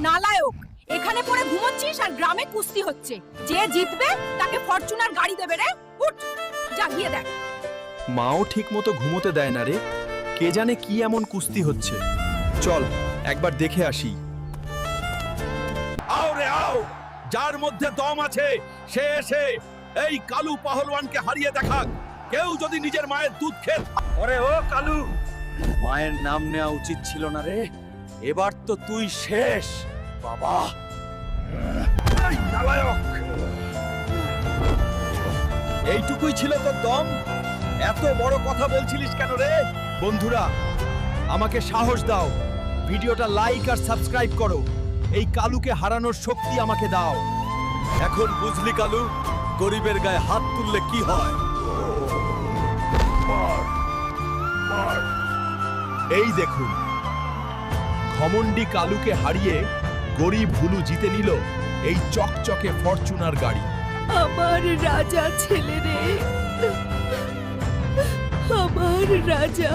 নালায়ক এখানে পড়ে ঘুমোচ্ছিস আর গ্রামে কুস্তি হচ্ছে। যে জিতবে তাকে ফরচুনার গাড়ি দেবে রে। উঠ যা গিয়ে দেখ। মাও ঠিক মতো ঘুমোতে দেয় না রে। কে জানে কি এমন কুস্তি হচ্ছে। চল একবার দেখে আসি। আও রে আও! যার মধ্যে দম আছে সে এসে এই কালু পাহলওয়ানকে হারিয়ে দেখাক। কেউ যদি নিজের মায়ের দুধ খেত। ওরে ও কালু মায়ের নাম নেওয়া উচিত ছিল না রে। এবার তো তুই শেষ, বাবা। এইটুকুই ছিল তোর দম? এত বড় কথা বলছিলিস কেন রে? বন্ধুরা, আমাকে সাহস দাও। ভিডিওটা লাইক আর সাবস্ক্রাইব করো। এই কালুকে হারানোর শক্তি আমাকে দাও। এখন বুঝলি কালু, গরিবের গায়ে হাত তুললে কি হয়? এই দেখুন ঘমন্ডি কালুকে হারিয়ে গরিব হুলু জিতে নিল এই চকচকে ফরচুনার গাড়ি। আমার রাজা ছেলে রে। আমার রাজা।